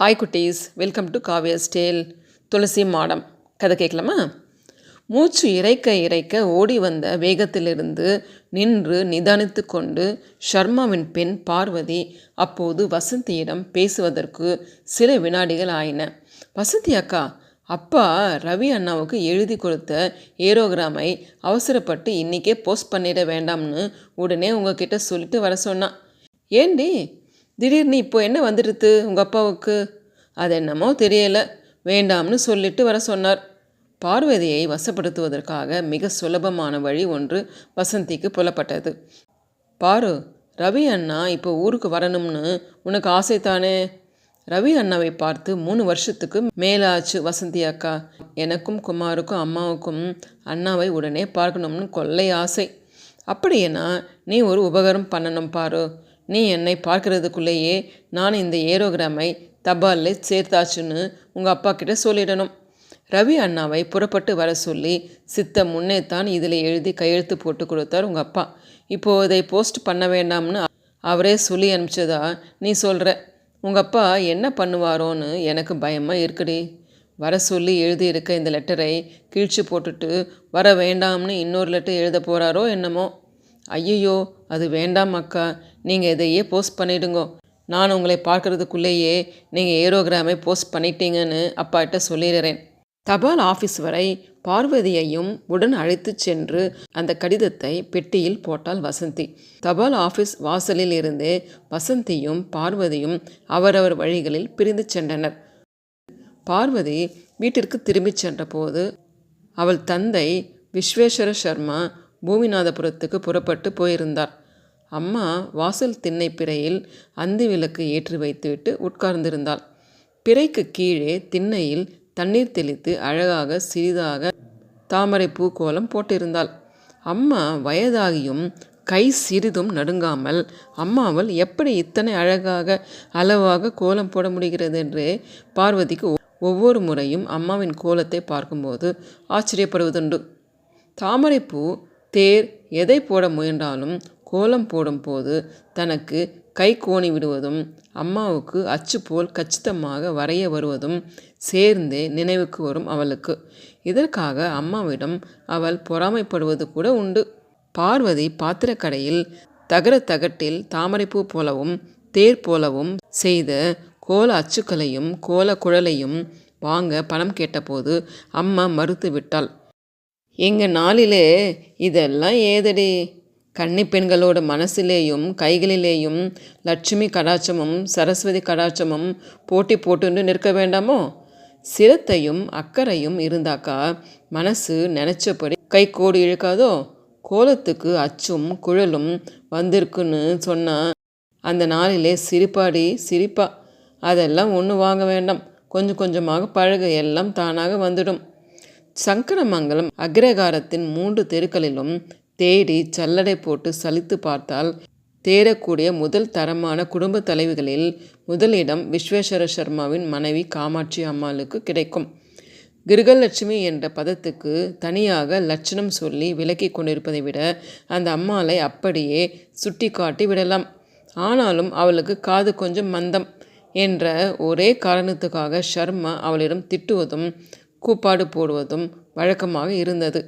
Hi குட்டீஸ். Welcome to Kavya ஸ்டேல் துளசி மாடம். கதை கேட்கலாமா? மூச்சு இறைக்க இறைக்க ஓடி வந்த வேகத்திலிருந்து நின்று நிதானித்து கொண்டு ஷர்மாவின் பெண் பார்வதி அப்போது வசந்தியிடம் பேசுவதற்கு சில வினாடிகள் ஆயின. வசந்தி அக்கா அப்பா ரவி அண்ணாவுக்கு எழுதி கொடுத்த ஏரோகிராமை அவசரப்பட்டு இன்றைக்கே போஸ்ட் பண்ணிட வேண்டாம்னு உடனே உங்ககிட்ட சொல்லிட்டு வர சொன்னான். ஏண்டி திடீர்னு இப்போ என்ன வந்துடுது உங்கள் அப்பாவுக்கு? அது என்னமோ தெரியலை. வேண்டாம்னு சொல்லிட்டு வர சொன்னார். பார்வதியை வசப்படுத்துவதற்காக மிக சுலபமான வழி ஒன்று வசந்திக்கு புலப்பட்டது. பாரு ரவி அண்ணா இப்போ ஊருக்கு வரணும்னு உனக்கு ஆசை தானே ரவி அண்ணாவை பார்த்து மூணு வருஷத்துக்கு மேலாச்சு வசந்தி அக்கா. எனக்கும் குமாருக்கும் அம்மாவுக்கும் அண்ணாவை உடனே பார்க்கணும்னு கொள்ளை ஆசை. அப்படியேனா நீ ஒரு உபகாரம் பண்ணணும் பாரு. நீ என்னை பார்க்கறதுக்குள்ளேயே நான் இந்த ஏரோகிராமை தபாலில் சேர்த்தாச்சுன்னு உங்கள் அப்பா கிட்ட சொல்லிடணும். ரவி அண்ணாவை புறப்பட்டு வர சொல்லி சித்த முன்னே தான் இதில் எழுதி கையெழுத்து போட்டு கொடுத்தார் உங்கள் அப்பா. இப்போது இதை போஸ்ட் பண்ண வேண்டாம்னு அவரே சொல்லி அனுப்பிச்சதா நீ சொல்கிற உங்கள் அப்பா என்ன பண்ணுவாரோன்னு எனக்கு பயமாக இருக்குடி. வர சொல்லி எழுதியிருக்க இந்த லெட்டரை கிழிச்சு போட்டுட்டு வர வேண்டாம்னு இன்னொரு லெட்டர் எழுத போகிறாரோ என்னமோ. ஐயையோ அது வேண்டாம் அக்கா. நீங்கள் இதையே போஸ்ட் பண்ணிடுங்கோ. நான் உங்களை பார்க்கறதுக்குள்ளேயே நீங்கள் ஏரோகிராமை போஸ்ட் பண்ணிட்டீங்கன்னு அப்பாட்ட சொல்லிடுறேன். தபால் ஆஃபீஸ் வரை பார்வதியையும் உடன் அழைத்து சென்று அந்த கடிதத்தை பெட்டியில் போட்டாள் வசந்தி. தபால் ஆஃபீஸ் வாசலில் இருந்தே வசந்தியும் பார்வதியும் அவரவர் வழிகளில் பிரிந்து சென்றனர். பார்வதி வீட்டிற்கு திரும்பிச் சென்றபோது அவள் தந்தை விஸ்வேஸ்வர சர்மா பூமிநாதபுரத்துக்கு புறப்பட்டு போயிருந்தார். அம்மா வாசல் திண்ணை பிறையில் அந்தி விளக்கு ஏற்றி வைத்துவிட்டு உட்கார்ந்திருந்தாள். பிறைக்கு கீழே திண்ணையில் தண்ணீர் தெளித்து அழகாக சிறிதாக தாமரை பூக்கோலம் போட்டிருந்தாள். அம்மா வயதாகியும் கை சிறிதும் நடுங்காமல் அம்மாவால் எப்படி இத்தனை அழகாக அளவாக கோலம் போட முடிகிறது? என்று பார்வதிக்கு ஒவ்வொரு முறையும் அம்மாவின் கோலத்தை பார்க்கும்போது ஆச்சரியப்படுவதுண்டு. தாமரைப்பூ தேர் எதை போட முயன்றாலும் கோலம் போடும்போது தனக்கு கை கோணி விடுவதும் அம்மாவுக்கு அச்சு போல் கச்சிதமாக வரைய வருவதும் சேர்ந்தே நினைவுக்கு வரும் அவளுக்கு. இதற்காக அம்மாவிடம் அவள் பொறாமைப்படுவது கூட உண்டு. பார்வதி பாத்திரக்கடையில் தகர தகட்டில் தாமரைப்பூ போலவும் தேர் போலவும் செய்த கோல அச்சுக்களையும் கோல குழலையும் வாங்க பணம் கேட்டபோது அம்மா மறுத்து விட்டாள் எங்கள் நாளிலே இதெல்லாம் ஏதடி? கன்னி பெண்களோட மனசிலேயும் கைகளிலேயும் லட்சுமி கடாட்சமும் சரஸ்வதி கடாட்சமும் போட்டி போட்டுன்னு நிற்க வேண்டாமோ? சிரத்தையும் அக்கறையும் இருந்தாக்கா மனசு நினச்சபடி கை கோடு இழுக்காதோ? கோலத்துக்கு அச்சும் குழலும் வந்திருக்குன்னு சொன்னால் அந்த நாளிலே சிரிப்பாடி சிரிப்பா. அதெல்லாம் ஒன்று வாங்க வேண்டாம். கொஞ்சம் கொஞ்சமாக பழக எல்லாம் தானாக வந்துடும். சங்கரமங்கலம் அக்ரகாரத்தின் மூன்று தெருக்களிலும் தேடி சல்லடை போட்டு சலித்து பார்த்தால் தேரக்கூடிய முதல் தரமான குடும்ப தலைவிகளில் முதலிடம் விஸ்வேஸ்வர சர்மாவின் மனைவி காமாட்சி அம்மாளுக்கு கிடைக்கும். கிருகலட்சுமி என்ற பதத்துக்கு தனியாக லட்சணம் சொல்லி விலக்கி கொண்டிருப்பதை விட அந்த அம்மாளை அப்படியே சுட்டி காட்டி விடலாம். ஆனாலும் அவளுக்கு காது கொஞ்சம் மந்தம். என்ற ஒரே காரணத்துக்காக ஷர்மா அவளிடம் திட்டுவதும் கூப்பாடு போடுவதும் வழக்கமாக இருந்தது.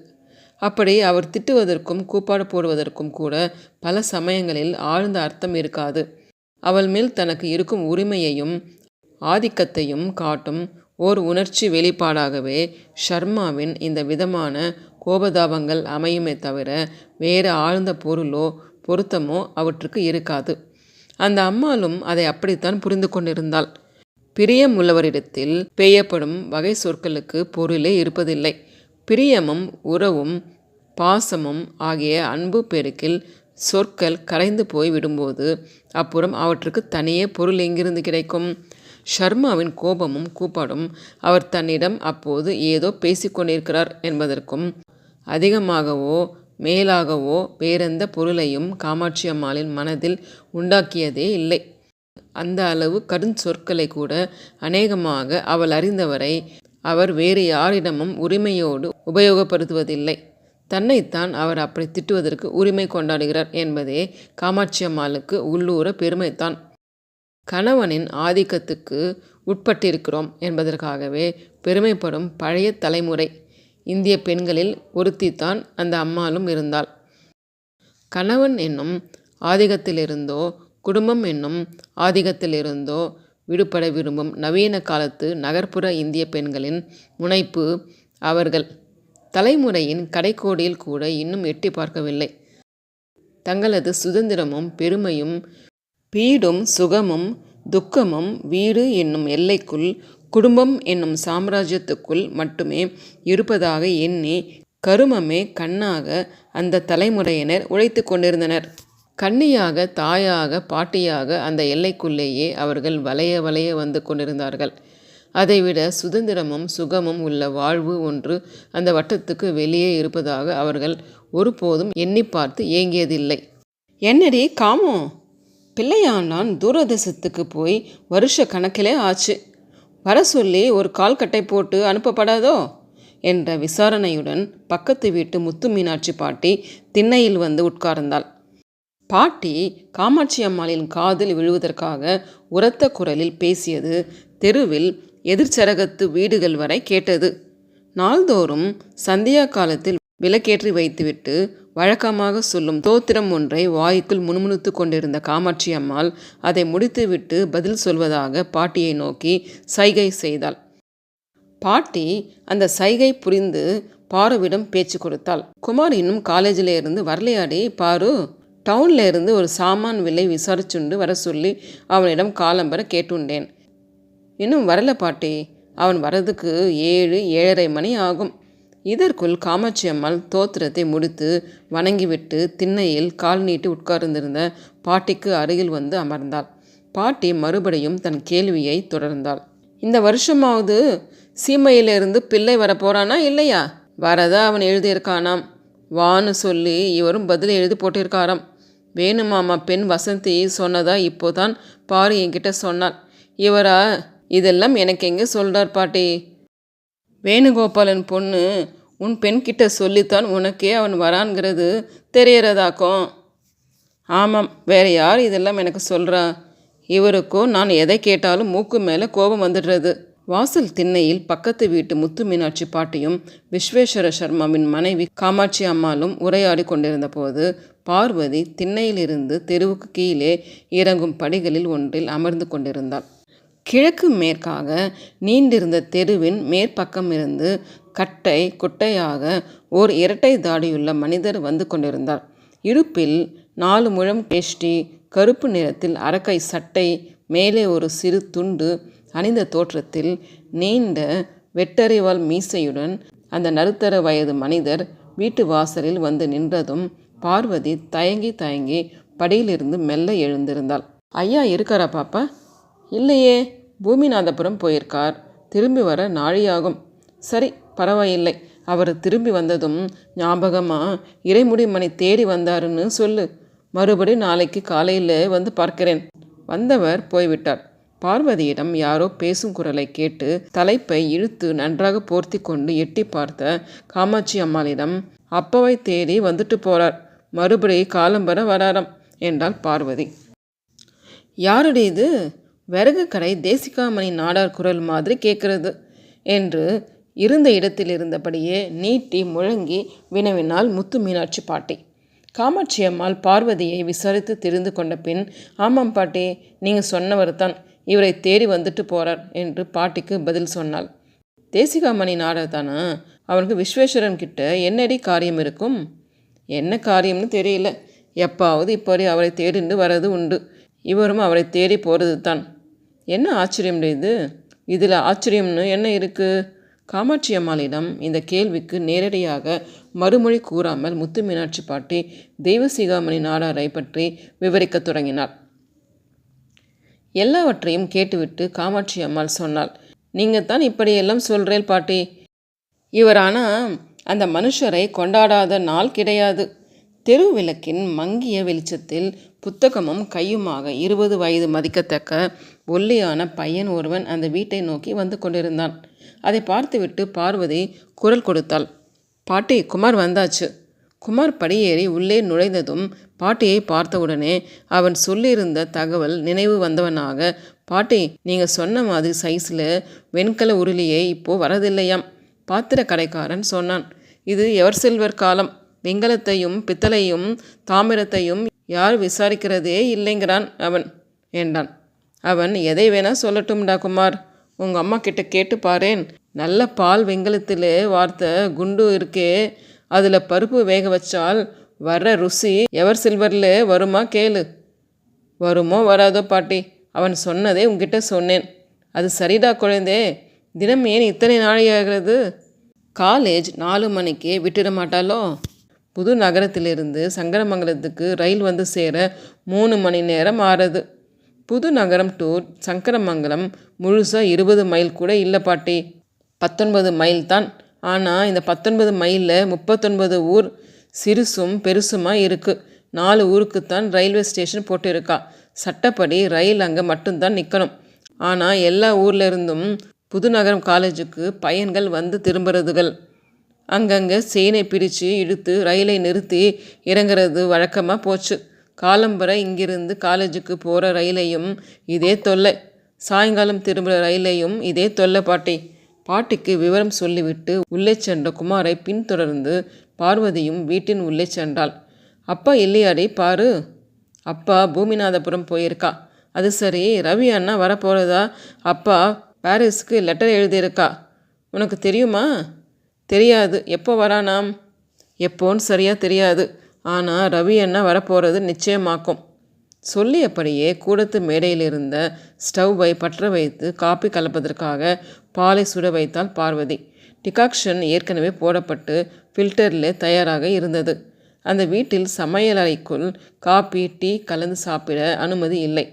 அப்படி அவர் திட்டுவதற்கும் கூப்பாடு போடுவதற்கும் கூட பல சமயங்களில் ஆழ்ந்த அர்த்தம் இருக்காது. அவள் மேல் தனக்கு இருக்கும் உரிமையையும் ஆதிக்கத்தையும் காட்டும் ஓர் உணர்ச்சி வெளிப்பாடாகவே ஷர்மாவின் இந்த விதமான கோபதாபங்கள் அமையுமே தவிர வேறு ஆழ்ந்த பொருளோ பொருத்தமோ அவற்றுக்கு இருக்காது. அந்த அம்மாளும் அதை அப்படித்தான் புரிந்து கொண்டிருந்தாள். பிரியம் உள்ளவரிடத்தில் பெய்யப்படும் வகை சொற்களுக்கு பொருளே இருப்பதில்லை. பிரியமும் உறவும் பாசமும் ஆகிய அன்பு பெருக்கில் சொற்கள் கரைந்து போய் விடும்போது அப்புறம் அவற்றுக்கு தனியே பொருள் எங்கிருந்து கிடைக்கும்? ஷர்மாவின் கோபமும் கூப்பாடும் அவர் தன்னிடம் அப்போது ஏதோ பேசிக்கொண்டிருக்கிறார் என்பதற்கும் அதிகமாகவோ மேலாகவோ வேறெந்த பொருளையும் காமாட்சி அம்மாளின் மனதில் உண்டாக்கியதே இல்லை. அந்த அளவு கருஞ்சொற்களை கூட அநேகமாக அவள் அறிந்தவரை அவர் வேறு யாரிடமும் உரிமையோடு உபயோகப்படுத்துவதில்லை. தன்னைத்தான் அவர் அப்படி திட்டுவதற்கு உரிமை கொண்டாடுகிறார் என்பதே காமாட்சி அம்மாளுக்கு உள்ளூர பெருமைத்தான் கணவனின் ஆதிக்கத்துக்கு உட்பட்டிருக்கிறோம் என்பதற்காகவே பெருமைப்படும் பழைய தலைமுறை. இந்திய பெண்களில் ஒருத்தித்தான் அந்த அம்மாளும் இருந்தாள். கணவன் என்னும் ஆதிக்கத்திலிருந்தோ குடும்பம் என்னும் ஆதிக்கத்திலிருந்தோ விடுபட விரும்பும் நவீன காலத்து நகர்ப்புற இந்திய பெண்களின் முனைப்பு அவர்கள் தலைமுறையின் கடைக்கோடியில் கூட இன்னும் எட்டி பார்க்கவில்லை. தங்களது சுதந்திரமும் பெருமையும் பீடும் சுகமும் துக்கமும் வீடு என்னும் எல்லைக்குள் குடும்பம் என்னும் சாம்ராஜ்யத்துக்குள் மட்டுமே இருப்பதாக எண்ணி கருமமே கண்ணாக அந்த தலைமுறையினர் உழைத்து கொண்டிருந்தனர். கன்னியாக தாயாக பாட்டியாக அந்த எல்லைக்குள்ளேயே அவர்கள் வளைய வளைய வந்து கொண்டிருந்தார்கள். அதைவிட சுதந்திரமும் சுகமும் உள்ள வாழ்வு ஒன்று அந்த வட்டத்துக்கு வெளியே இருப்பதாக அவர்கள் ஒருபோதும் எண்ணி பார்த்து ஏங்கியதில்லை. என்னடி காமோ? பிள்ளையாண்டான் தூரதேசத்துக்கு போய் வருஷ கணக்கிலே ஆச்சு. வர சொல்லி ஒரு கால் கட்டை போட்டு அனுப்பப்படாதோ? என்ற விசாரணையுடன் பக்கத்து வீட்டு முத்து மீனாட்சி பாட்டி திண்ணையில் வந்து உட்கார்ந்தாள். பாட்டி காமாட்சி அம்மாளின் காதில் விழுவதற்காக உரத்த குரலில் பேசியது தெருவில் எதிர்ச்சரகத்து வீடுகள் வரை கேட்டது. நாள்தோறும் சந்தியா காலத்தில் விளக்கேற்றி வைத்துவிட்டு வழக்கமாக சொல்லும் தோத்திரம் ஒன்றை வாய்க்குள் முணுமுணுத்து கொண்டிருந்த காமாட்சி அம்மாள் அதை முடித்துவிட்டு பதில் சொல்வதாக பாட்டியை நோக்கி சைகை செய்தாள். பாட்டி அந்த சைகை புரிந்து பாருவிடம் பேச்சு கொடுத்தாள். குமார் இன்னும் காலேஜில் இருந்து வரலையாடி பாரு. டவுனில் இருந்து ஒரு சாமான் விலை விசாரிச்சுண்டு வர சொல்லி அவனிடம் காலம்பர கேட்டுண்டேன். இன்னும் வரல பாட்டி. அவன் வரதுக்கு ஏழு ஏழரை மணி ஆகும். இதற்குள் காமாட்சி அம்மாள் தோத்திரத்தை முடித்து வணங்கிவிட்டு திண்ணையில் கால் நீட்டி உட்கார்ந்திருந்த பாட்டிக்கு அருகில் வந்து அமர்ந்தாள். பாட்டி மறுபடியும் தன் கேள்வியை தொடர்ந்தாள். இந்த வருஷமாவது சீமையிலிருந்து பிள்ளை வரப்போறானா இல்லையா? வரதா அவன் எழுதியிருக்கானாம். வான்னு சொல்லி இவரும் பதில் எழுதி போட்டிருக்காராம். வேணுமாமா பெண் வசந்தி சொன்னதா இப்போதான் பாரு என்கிட்ட சொன்னாள். இவரா? இதெல்லாம் எனக்கு எங்கே சொல்கிறார் பாட்டி? வேணுகோபாலன் பொண்ணு உன் பெண்கிட்ட சொல்லித்தான் உனக்கே அவன் வரான்கிறது தெரியறதாக்கும். ஆமாம் வேற யார் இதெல்லாம் எனக்கு சொல்கிறா இவருக்கோ நான் எதை கேட்டாலும் மூக்கு மேலே கோபம் வந்துடுறது. வாசல் திண்ணையில் பக்கத்து வீட்டு முத்து மீனாட்சி பாட்டியும் விஸ்வேஸ்வர சர்மாவின் மனைவி காமாட்சி அம்மாளும் உரையாடி கொண்டிருந்த போது பார்வதி திண்ணையிலிருந்து தெருவுக்கு கீழே இறங்கும் படிகளில் ஒன்றில் அமர்ந்து கொண்டிருந்தாள். கிழக்கு மேற்காக நீண்டிருந்த தெருவின் மேற்பக்கம் இருந்து கட்டை குட்டையாக ஓர் இரட்டை தாடியுள்ள மனிதர் வந்து கொண்டிருந்தார். இடுப்பில் நாலு முழம் கேஷ்டி கருப்பு நிறத்தில் அரக்கை சட்டை மேலே ஒரு சிறு துண்டு அணிந்த தோற்றத்தில் நீண்ட வெட்டறிவால் மீசையுடன் அந்த நடுத்தர வயது மனிதர் வீட்டு வாசலில் வந்து நின்றதும் பார்வதி தயங்கி தயங்கி படியிலிருந்து மெல்ல எழுந்திருந்தாள். ஐயா இருக்காரா பாப்பா? இல்லையே பூமிநாதபுரம் போயிருக்கார். திரும்பி வர நாழியாகும். சரி பரவாயில்லை. அவர் திரும்பி வந்ததும் ஞாபகமாக இறைமுடி மணி தேடி வந்தாருன்னு சொல்லு. மறுபடி நாளைக்கு காலையில் வந்து பார்க்கிறேன். வந்தவர் போய்விட்டார். பார்வதியிடம் யாரோ பேசும் குரலை கேட்டு தலைப்பை இழுத்து நன்றாக போர்த்தி கொண்டு எட்டி பார்த்த காமாட்சி அம்மாளிடம் அப்பவை தேடி வந்துட்டு போறார். மறுபடி காலம்பர வராராம் என்றாள் பார்வதி. யாருடைய இது? விறகு கடை தேசிகாமணி நாடார் குரல் மாதிரி கேட்கிறது என்று இருந்த இடத்தில் இருந்தபடியே நீட்டி முழங்கி வினவினாள் முத்து மீனாட்சி பாட்டி. காமாட்சி அம்மாள் பார்வதியை விசாரித்து தெரிந்து கொண்ட பின் ஆமாம் பாட்டி நீங்கள் சொன்னவர் தான் இவரை தேடி வந்துட்டு போகிறார் என்று பாட்டிக்கு பதில் சொன்னாள். தேசிகாமணி நாடர் தானா அவனுக்கு விஸ்வேஸ்வரன் கிட்ட என்னடி காரியம் இருக்கும்? என்ன காரியம்னு தெரியல. எப்பாவது இப்படி அவரை தேடிண்டு வர்றது உண்டு. இவரும் அவரை தேடி போகிறது தான் என்ன ஆச்சரியம் இது? இதில் ஆச்சரியம்னு என்ன இருக்குது காமாட்சி அம்மாளிடம் இந்த கேள்விக்கு நேரடியாக மறுமொழி கூறாமல் முத்து மீனாட்சி பாட்டி தெய்வசிகாமணி நாடாரை பற்றி விவரிக்கத் தொடங்கினார் எல்லாவற்றையும் கேட்டுவிட்டு காமாட்சி அம்மாள் சொன்னாள். நீங்கள் தான் இப்படியெல்லாம் சொல்கிறேன் பாட்டி. இவரானா அந்த மனுஷரை கொண்டாடாத நாள் கிடையாது. தெரு விளக்கின் மங்கிய வெளிச்சத்தில் புத்தகமும் கையுமாக இருபது வயது மதிக்கத்தக்க ஒல்லியான பையன் ஒருவன் அந்த வீட்டை நோக்கி வந்து கொண்டிருந்தான். அதை பார்த்துவிட்டு பார்வதி குரல் கொடுத்தாள். பாட்டி குமார் வந்தாச்சு. குமார் படியேறி உள்ளே நுழைந்ததும் பாட்டியை பார்த்தவுடனே அவன் சொல்லியிருந்த தகவல் நினைவு வந்தவனாக பாட்டி நீங்கள் சொன்ன மாதிரி சைஸில் வெண்கல உருளியே இப்போது வரதில்லையாம் பாத்திர கடைக்காரன் சொன்னான். இது எவர் செல்வர் காலம். வெங்கலத்தையும் பித்தளையும் தாமிரத்தையும் யார் விசாரிக்கிறதே இல்லைங்கிறான் அவன் என்றான். அவன் எதை வேணா சொல்லட்டும்டா குமார். உங்கள் அம்மா கிட்ட கேட்டு பாரேன். நல்ல பால் வெங்கலத்தில் வார்த்த குண்டு இருக்கே. அதில் பருப்பு வேக வச்சால் வர்ற ருசி எவர் சில்வரில் வருமா கேளு. வருமோ வராதோ பாட்டி அவன் சொன்னதே உங்ககிட்ட சொன்னேன். அது சரிடா குழந்தே தினம் ஏன் இத்தனை நாளையாகிறது காலேஜ் நாலு மணிக்கே விட்டுட மாட்டாளோ? புது நகரத்திலிருந்து சங்கரமங்கலத்துக்கு ரயில் வந்து சேர மூணு மணி நேரம் ஆறுது. புது நகரம் டு சங்கரமங்கலம் முழுசாக இருபது மைல் கூட இல்லை பாட்டி. பத்தொன்பது மைல் தான் ஆனால் இந்த பத்தொன்பது மைலில் முப்பத்தொன்பது ஊர் சிறுசும் பெருசுமாக இருக்குது நாலு ஊருக்குத்தான் ரயில்வே ஸ்டேஷன் போட்டிருக்கா. சட்டப்படி ரயில் அங்கே மட்டும்தான் நிற்கணும் ஆனால் எல்லா ஊரில் இருந்தும் புதுநகரம் காலேஜுக்கு பையன்கள் வந்து திரும்புறதுகள். அங்கங்கே செயினை பிரித்து இழுத்து ரயிலை நிறுத்தி இறங்குறது வழக்கமாக போச்சு. காலம்பரை இங்கிருந்து காலேஜுக்கு போகிற ரயிலையும் இதே தொல்லை. சாயங்காலம் திரும்புகிற ரயிலையும் இதே தொல்லை பாட்டி. பாட்டிக்கு விவரம் சொல்லிவிட்டு உள்ளே சென்ற குமாரை பின்தொடர்ந்து பார்வதியும் வீட்டின் உள்ளே சென்றாள். அப்பா இல்லையாடி பாரு. அப்பா பூமிநாதபுரம் போயிருக்கா. அது சரி ரவி அண்ணா வரப்போகிறதா அப்பா பாரிஸ்க்கு லெட்டர் எழுதியிருக்கா. உனக்கு தெரியுமா? தெரியாது. எப்போ வரானாம் எப்போன்னு சரியாக தெரியாது. ஆனால் ரவி அண்ணா வரப்போகிறது நிச்சயமாக்கும். சொல்லியபடியே கூடத்து மேடையில் இருந்த ஸ்டவ்வை பற்ற வைத்து காப்பி கலப்பதற்காக பாலை சுட வைத்தாள் பார்வதி. டிகாக்ஷன் ஏற்கனவே போடப்பட்டு ஃபில்டரில் தயாராக இருந்தது. அந்த வீட்டில் சமையலறைக்குள் காபி டீ கலந்து சாப்பிட அனுமதி இல்லை.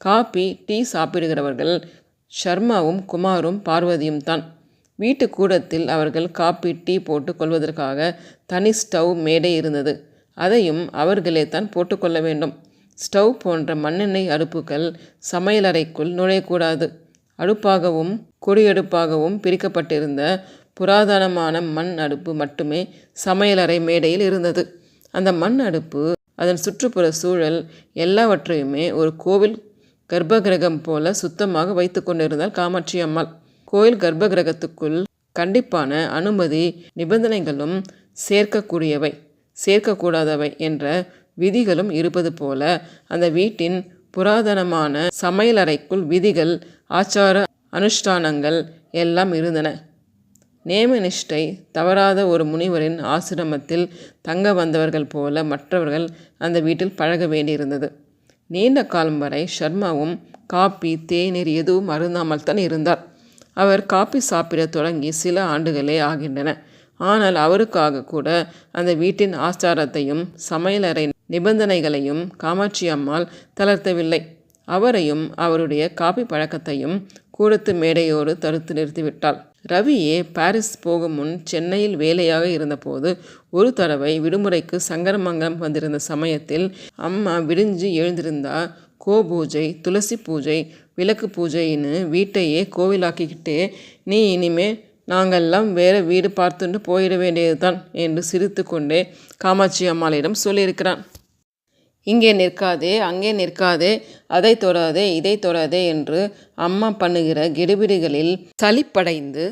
காபி டீ சாப்பிடுகிறவர்கள் ஷர்மாவும் குமாரும் பார்வதியும் தான். வீட்டு கூடத்தில் அவர்கள் காப்பி டீ போட்டு கொள்வதற்காக தனி ஸ்டவ் மேடை இருந்தது. அதையும் அவர்களே தான் போட்டுக்கொள்ள வேண்டும். ஸ்டவ் போன்ற மண்ணெண்ணெய் அடுப்புகள் சமையலறைக்குள் நுழையக்கூடாது. அடுப்பாகவும் கொடியடுப்பாகவும் பிரிக்கப்பட்டிருந்த புராதனமான மண் அடுப்பு மட்டுமே சமையலறை மேடையில் இருந்தது. அந்த மண் அடுப்பு அதன் சுற்றுப்புற சூழல் எல்லாவற்றையுமே ஒரு கோவில் கர்ப்பகிரகம் போல சுத்தமாக வைத்து கொண்டிருந்தால் காமாட்சி அம்மாள். கோயில் கர்ப்பகிரகத்துக்குள் கண்டிப்பான அனுமதி நிபந்தனைகளும் சேர்க்கக்கூடியவை சேர்க்கக்கூடாதவை என்ற விதிகளும் இருப்பது போல அந்த வீட்டின் புராதனமான சமையலறைக்குள் விதிகள் ஆச்சார அனுஷ்டானங்கள் எல்லாம் இருந்தன. நேமநிஷ்டை தவறாத ஒரு முனிவரின் ஆசிரமத்தில் தங்க வந்தவர்கள் போல மற்றவர்கள் அந்த வீட்டில் பழக வேண்டியிருந்தது. நீண்ட காலம் வரை ஷர்மாவும் காப்பி தேநீர் எதுவும் அருந்தாமல் தான் இருந்தார். அவர் காப்பி சாப்பிட தொடங்கி சில ஆண்டுகளே ஆகின்றன. ஆனால் அவருக்காக கூட அந்த வீட்டின் ஆச்சாரத்தையும் சமையலறை நிபந்தனைகளையும் காமாட்சி அம்மாள் தளர்த்தவில்லை. அவரையும் அவருடைய காப்பி பழக்கத்தையும் கூடத்து மேடையோடு தடுத்து நிறுத்திவிட்டாள். ரவியே பாரிஸ் போகும் முன் சென்னையில் வேலையாக இருந்தபோது ஒரு தடவை விடுமுறைக்கு சங்கரமங்கலம் வந்திருந்த சமயத்தில் அம்மா விடிஞ்சு எழுந்திருந்தா கோ பூஜை துளசி பூஜை விளக்கு பூஜைன்னு வீட்டையே கோவிலாக்கிக்கிட்டே நீ இனிமே நாங்கள்லாம் வேற வீடு பார்த்துட்டு போயிட வேண்டியதுதான் என்று சிரித்து கொண்டே காமாட்சி அம்மாளிடம் சொல்லியிருக்கிறான். இங்கே நிற்காதே அங்கே நிற்காதே அதை தொடாதே இதை தொடாதே என்று அம்மா பண்ணுகிற கெடுபிடிகளில் சளிப்படைந்து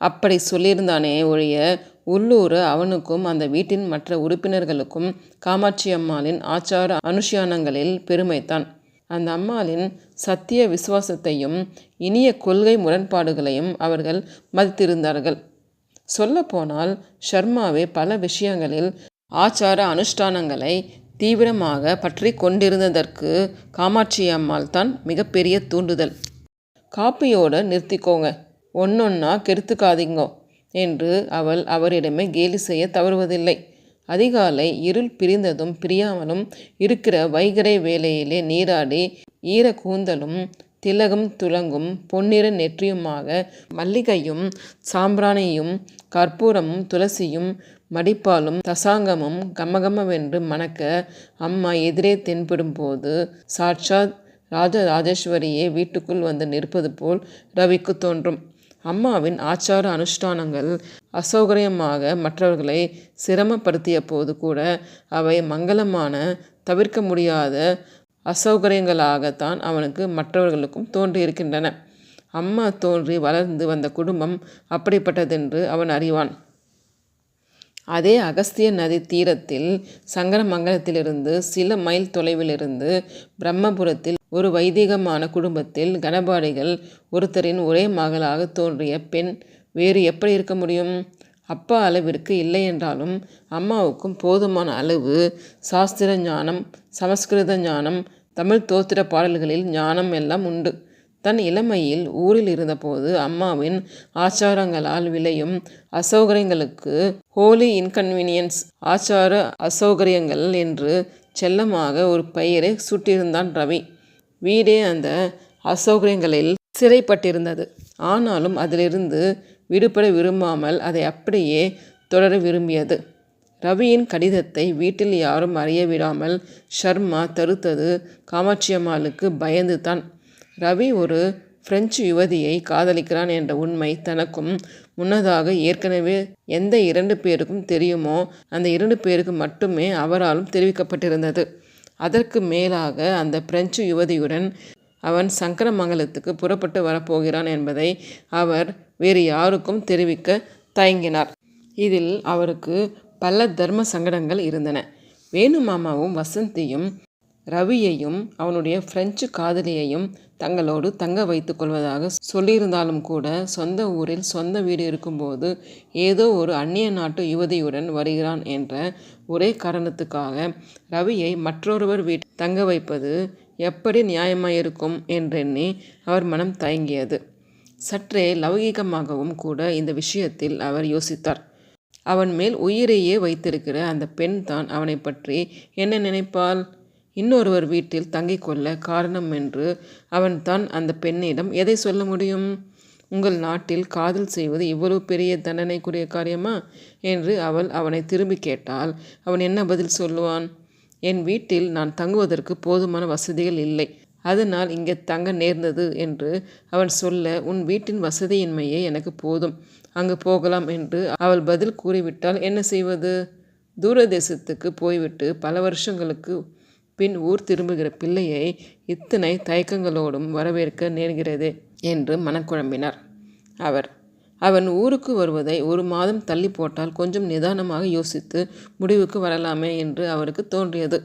அப்படி சொல்லியிருந்தானே ஒழிய உள்ளூர் அவனுக்கும் அந்த வீட்டின் மற்ற உறுப்பினர்களுக்கும் காமாட்சி அம்மாளின் ஆச்சார அனுஷ்யானங்களில் பெருமைத்தான் அந்த அம்மாளின் சத்திய விசுவாசத்தையும் இனிய கொள்கை முரண்பாடுகளையும் அவர்கள் மதித்திருந்தார்கள். சொல்லப்போனால் ஷர்மாவே பல விஷயங்களில் ஆச்சார அனுஷ்டானங்களை தீவிரமாக பற்றி கொண்டிருந்ததற்கு காமாட்சி அம்மாள் தான் மிகப்பெரிய தூண்டுதல். காப்பியோடு நிறுத்திக்கோங்க. ஒன்னொன்னா கெடுத்துக்காதீங்கோ என்று அவள் அவரிடமே கேலி செய்ய தவறுவதில்லை. அதிகாலை இருள் பிரிந்ததும் பிரியாமலும் இருக்கிற வைகரை வேலையிலே நீராடி ஈர கூந்தலும் திலகம் துலங்கும் பொன்னிற நெற்றியுமாக மல்லிகையும் சாம்பிராணியும் கற்பூரமும் துளசியும் மடிப்பாலும் தசாங்கமும் கமகமவென்று மணக்க அம்மா எதிரே தென்படும் போது சாட்சாத் ராஜராஜேஸ்வரியே வீட்டுக்குள் வந்து நிற்பது போல் ரவிக்கு தோன்றும். அம்மாவின் ஆச்சார அனுஷ்டானங்கள் அசௌகரியமாக மற்றவர்களை சிரமப்படுத்திய போது கூட அவை மங்களமான தவிர்க்க முடியாத அசௌகரியங்களாகத்தான் அவனுக்கு மற்றவர்களுக்கும் தோன்றியிருக்கின்றன. அம்மா தோன்றி வளர்ந்து வந்த குடும்பம் அப்படிப்பட்டதென்று அவன் அறிவான். அதே அகஸ்திய நதி தீரத்தில் சங்கரமங்கலத்திலிருந்து சில மைல் தொலைவிலிருந்து பிரம்மபுரத்தில் ஒரு வைதிகமான குடும்பத்தில் கணபாடிகள் ஒருத்தரின் ஒரே மகளாக தோன்றிய பெண் வேறு எப்படி இருக்க முடியும்? அப்பா அளவிற்கு இல்லை என்றாலும் அம்மாவுக்கும் போதுமான அளவு சாஸ்திர ஞானம் சமஸ்கிருத ஞானம் தமிழ் தோத்திர பாடல்களில் ஞானம் எல்லாம் உண்டு. தன் இளமையில் ஊரில் இருந்தபோது அம்மாவின் ஆச்சாரங்களால் விளையும் அசௌகரியங்களுக்கு ஹோலி இன்கன்வீனியன்ஸ் ஆச்சார அசௌகரியங்கள் என்று செல்லமாக ஒரு பெயரை சுட்டியிருந்தான் ரவி. வீடே அந்த அசௌகரியங்களில் சிறைப்பட்டிருந்தது. ஆனாலும் அதிலிருந்து விடுபட விரும்பாமல் அதை அப்படியே தொடர விரும்பியது. ரவியின் கடிதத்தை வீட்டில் யாரும் அறிய விடாமல் ஷர்மா தருத்தது காமாட்சியம்மாளுக்கு பயந்து தான் ரவி ஒரு பிரெஞ்சு யுவதியை காதலிக்கிறான் என்ற உண்மை தனக்கும் முன்னதாக ஏற்கனவே எந்த இரண்டு பேருக்கும் தெரியுமோ அந்த இரண்டு பேருக்கு மட்டுமே அவராலும் தெரிவிக்கப்பட்டிருந்தது. அதற்கு மேலாக அந்த பிரெஞ்சு யுவதியுடன் அவன் சங்கரமங்கலத்துக்கு புறப்பட்டு வரப்போகிறான் என்பதை அவர் வேறு யாருக்கும் தெரிவிக்க தயங்கினார். இதில் அவருக்கு பல தர்ம சங்கடங்கள் இருந்தன. வேணு மாமாவும் வசந்தியும் ரவியையும் அவனுடைய பிரெஞ்சு காதலியையும் தங்களோடு தங்க வைத்துக்கொள்வதாக சொல்லியிருந்தாலும் கூட சொந்த ஊரில் சொந்த வீடு இருக்கும்போது ஏதோ ஒரு அந்நிய நாட்டு யுவதியுடன் வருகிறான் என்ற ஒரே காரணத்துக்காக ரவியை மற்றொருவர் வீட்டில் தங்க வைப்பது எப்படி நியாயமாயிருக்கும் என்றெண்ணி அவர் மனம் தயங்கியது. சற்றே லௌகீகமாகவும் கூட இந்த விஷயத்தில் அவர் யோசித்தார். அவன் மேல் உயிரையே வைத்திருக்கிற அந்த பெண் தான் அவனை பற்றி என்ன நினைப்பாள்? இன்னொருவர் வீட்டில் தங்கிக் கொள்ள காரணம் என்று அவன் தான் அந்த பெண்ணிடம் எதை சொல்ல முடியும்? உங்கள் நாட்டில் காதல் செய்வது இவ்வளவு பெரிய தண்டனைக்குரிய காரியமா? என்று அவள் அவனை திரும்பி கேட்டால் அவன் என்ன பதில் சொல்லுவான்? என் வீட்டில் நான் தங்குவதற்கு போதுமான வசதிகள் இல்லை. அதனால் இங்கே தங்க நேர்ந்தது என்று அவன் சொல்ல உன் வீட்டின் வசதியின்மையே எனக்கு போதும். அங்கு போகலாம் என்று அவள் பதில் கூறிவிட்டால் என்ன செய்வது? தூரதேசத்துக்கு போய்விட்டு பல வருஷங்களுக்கு பின் ஊர் திரும்புகிற பிள்ளையை இத்தனை தயக்கங்களோடும் வரவேற்க நேர்கிறது என்று மனக்குழம்பினார். அவர் அவன் ஊருக்கு வருவதை ஒரு மாதம் தள்ளி போட்டால் கொஞ்சம் நிதானமாக யோசித்து முடிவுக்கு வரலாமே என்று அவருக்கு தோன்றியது.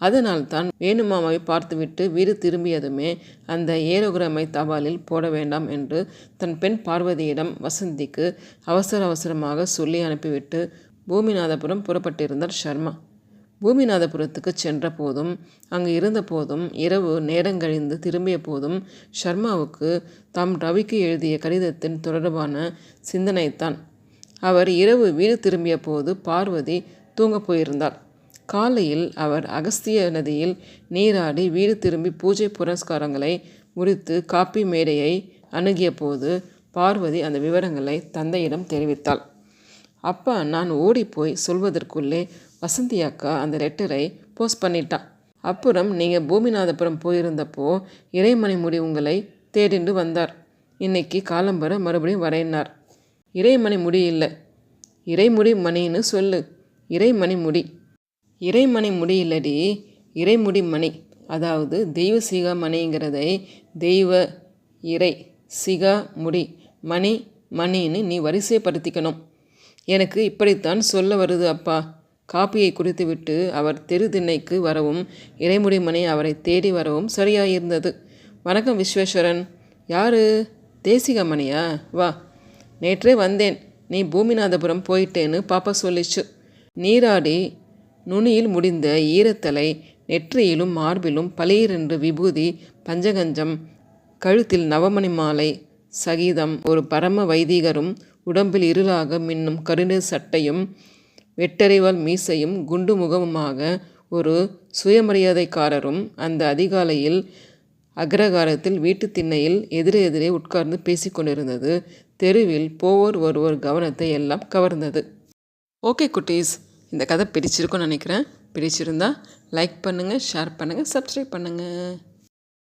அதனால்தான் வேணுமாமாவை பார்த்துவிட்டு வீடு திரும்பியதுமே அந்த ஏரோகிராமை தபாலில் போட வேண்டாம் என்று தன் பெண் பார்வதியிடம் வசந்திக்கு அவசர அவசரமாக சொல்லி அனுப்பிவிட்டு பூமிநாதபுரம் புறப்பட்டிருந்தார் ஷர்மா. பூமிநாதபுரத்துக்கு சென்ற போதும் அங்கு இருந்த போதும் இரவு நேரங்கழிந்து திரும்பிய போதும் ஷர்மாவுக்கு தாம் ரவிக்கு எழுதிய கடிதத்தின் தொடர்பான சிந்தனைத்தான் அவர் இரவு வீடு திரும்பிய போது பார்வதி தூங்கப் போயிருந்தார் காலையில் அவர் அகஸ்திய நதியில் நீராடி வீடு திரும்பி பூஜை புரஸ்காரங்களை முடித்து காப்பி மேடையை அணுகிய போது பார்வதி அந்த விவரங்களை தந்தையிடம் தெரிவித்தாள். அப்பா நான் ஓடிப்போய் சொல்வதற்குள்ளே வசந்தி அக்கா அந்த லெட்டரை போஸ்ட் பண்ணிட்டான் அப்புறம் நீங்கள் பூமிநாதபுரம் போயிருந்தப்போ இறைமணி முடி உங்களை தேடிண்டு வந்தார். இன்னைக்கு காலம்பர மறுபடியும் வரையினார். இறைமணி முடி இல்லை. இறைமுடி மணின்னு சொல்லு. இறைமணி முடி. இறைமணி முடி இல்லடி. இறைமுடி மணி. அதாவது தெய்வ சிகா மணிங்கிறதை தெய்வ இறை சிகா முடி மணி மணின்னு நீ வரிசைப்படுத்திக்கணும். எனக்கு இப்படித்தான் சொல்ல வருது அப்பா. காப்பியை குடித்துவிட்டு அவர் தெரு திண்ணைக்கு வரவும் இறைமுடிமணி அவரை தேடி வரவும் சரியாயிருந்தது. வணக்கம் விஸ்வேஸ்வரன். யாரு? தேசிகமணியா? வா. நேற்றே வந்தேன். நீ பூமிநாதபுரம் போயிட்டேன்னு பாப்பா சொல்லிச்சு. நீராடி நுனியில் முடிந்த ஈரத்தலை நெற்றியிலும் மார்பிலும் பலீரென்று விபூதி பஞ்சகஞ்சம் கழுத்தில் நவமணி மாலை சகிதம் ஒரு பரம வைதிகரும் உடம்பில் இருளாக மின்னும் கருணை சட்டையும் வெட்டறிவால் மீசையும் குண்டு முகமுமாக ஒரு சுயமரியாதைக்காரரும் அந்த அதிகாலையில் அக்ரகாரத்தில் வீட்டு திண்ணையில் எதிரே எதிரே உட்கார்ந்து பேசிக்கொண்டிருந்தது தெருவில் போவோர் ஒருவர் கவனத்தை எல்லாம் கவர்ந்தது. ஓகே குட்டீஸ் இந்த கதை பிடிச்சிருக்கும்னு நினைக்கிறேன். பிடிச்சிருந்தா லைக் பண்ணுங்கள் ஷேர் பண்ணுங்கள் சப்ஸ்கிரைப் பண்ணுங்கள்